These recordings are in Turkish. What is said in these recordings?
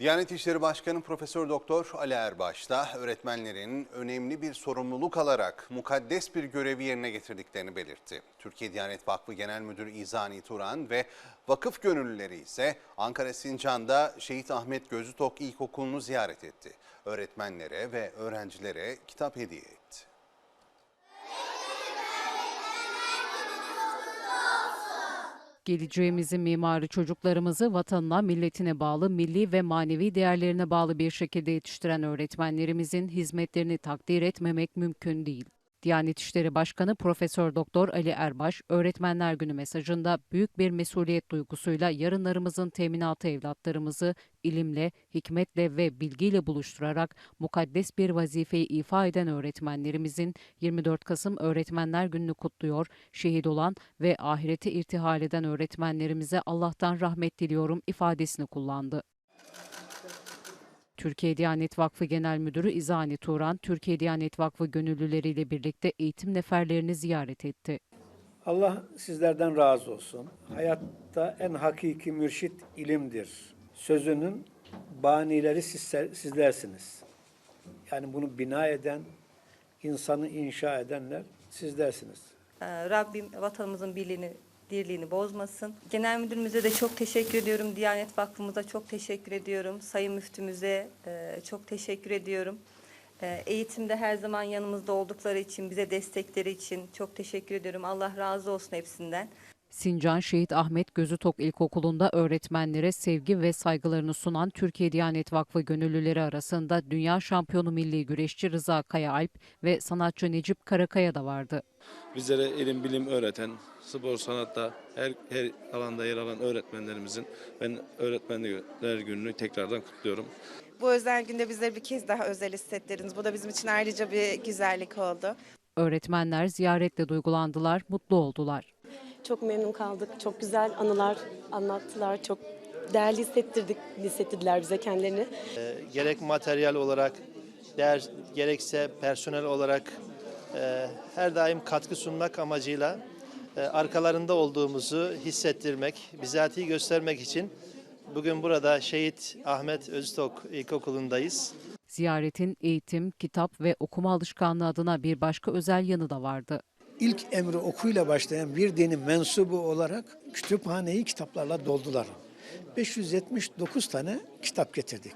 Diyanet İşleri Başkanı Profesör Doktor Ali Erbaş da öğretmenlerin önemli bir sorumluluk alarak mukaddes bir görevi yerine getirdiklerini belirtti. Türkiye Diyanet Vakfı Genel Müdürü İzani Turan ve vakıf gönüllüleri ise Ankara Sincan'da Şehit Ahmet Gözütok İlkokulu'nu ziyaret etti. Öğretmenlere ve öğrencilere kitap hediye etti. Geleceğimizin mimarı çocuklarımızı vatanına, milletine bağlı, milli ve manevi değerlerine bağlı bir şekilde yetiştiren öğretmenlerimizin hizmetlerini takdir etmemek mümkün değil. Diyanet İşleri Başkanı Profesör Doktor Ali Erbaş, Öğretmenler Günü mesajında büyük bir mesuliyet duygusuyla yarınlarımızın teminatı evlatlarımızı ilimle, hikmetle ve bilgiyle buluşturarak mukaddes bir vazifeyi ifa eden öğretmenlerimizin 24 Kasım Öğretmenler Günü'nü kutluyor, şehit olan ve ahirete irtihal eden öğretmenlerimize Allah'tan rahmet diliyorum ifadesini kullandı. Türkiye Diyanet Vakfı Genel Müdürü İzani Turan, Türkiye Diyanet Vakfı gönüllüleriyle birlikte eğitim neferlerini ziyaret etti. Allah sizlerden razı olsun. Hayatta en hakiki mürşit ilimdir. Sözünün banileri sizler, sizlersiniz. Yani bunu bina eden, insanı inşa edenler sizlersiniz. Ee, Rabbim vatanımızın birliğini, dirliğini bozmasın. Genel müdürümüze de çok teşekkür ediyorum. Diyanet Vakfımıza çok teşekkür ediyorum. Sayın müftümüze e, çok teşekkür ediyorum. E, Eğitimde her zaman yanımızda oldukları için, bize destekleri için çok teşekkür ediyorum. Allah razı olsun hepsinden. Sincan Şehit Ahmet Gözütok İlkokulu'nda öğretmenlere sevgi ve saygılarını sunan Türkiye Diyanet Vakfı gönüllüleri arasında dünya şampiyonu milli güreşçi Rıza Kayaalp ve sanatçı Necip Karakaya da vardı. Bizlere ilim bilim öğreten, spor sanatta her, her alanda yer alan öğretmenlerimizin ben öğretmenler gününü tekrardan kutluyorum. Bu özel günde bizleri bir kez daha özel hissettirdiniz. Bu da bizim için ayrıca bir güzellik oldu. Öğretmenler ziyaretle duygulandılar, mutlu oldular. Çok memnun kaldık. Çok güzel anılar anlattılar. Çok değerli hissettirdik, hissettirdiler bize kendilerini. gerek materyal olarak, değer, gerekse personel olarak e, her daim katkı sunmak amacıyla e, arkalarında olduğumuzu hissettirmek, bizatihi göstermek için bugün burada Şehit Ahmet Öztok İlkokulu'ndayız. Ziyaretin eğitim, kitap ve okuma alışkanlığı adına bir başka özel yanı da vardı. İlk emri okuyla başlayan bir dinin mensubu olarak kütüphaneyi kitaplarla doldular. 579 tane kitap getirdik.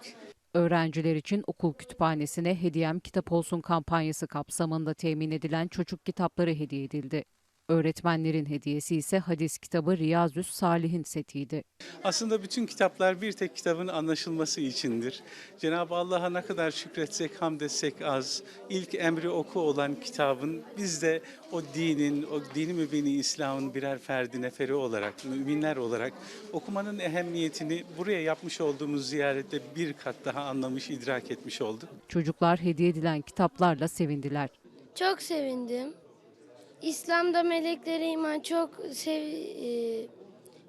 Öğrenciler için okul kütüphanesine Hediyem Kitap Olsun kampanyası kapsamında temin edilen çocuk kitapları hediye edildi. Öğretmenlerin hediyesi ise hadis kitabı Riyazüs Salih'in setiydi. Aslında bütün kitaplar bir tek kitabın anlaşılması içindir. Cenab-ı Allah'a ne kadar şükretsek, hamd etsek az. İlk emri oku olan kitabın biz de o dinin, o dini mübini İslam'ın birer ferdi neferi olarak, müminler olarak okumanın ehemmiyetini buraya yapmış olduğumuz ziyarette bir kat daha anlamış, idrak etmiş olduk. Çocuklar hediye edilen kitaplarla sevindiler. Çok sevindim. İslam'da meleklere iman çok sev e,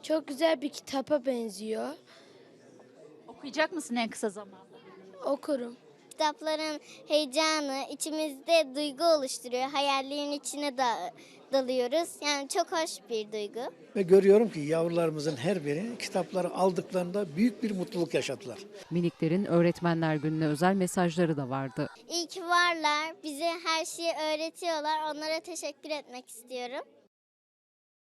çok güzel bir kitapa benziyor. Okuyacak mısın en kısa zamanda? Okurum. Kitapların heyecanı içimizde duygu oluşturuyor. Hayallerin içine da dalıyoruz. Yani çok hoş bir duygu. Ve görüyorum ki yavrularımızın her biri kitapları aldıklarında büyük bir mutluluk yaşadılar. Miniklerin Öğretmenler Günü'ne özel mesajları da vardı. İyi ki varlar. Bize her şeyi öğretiyorlar. Onlara teşekkür etmek istiyorum.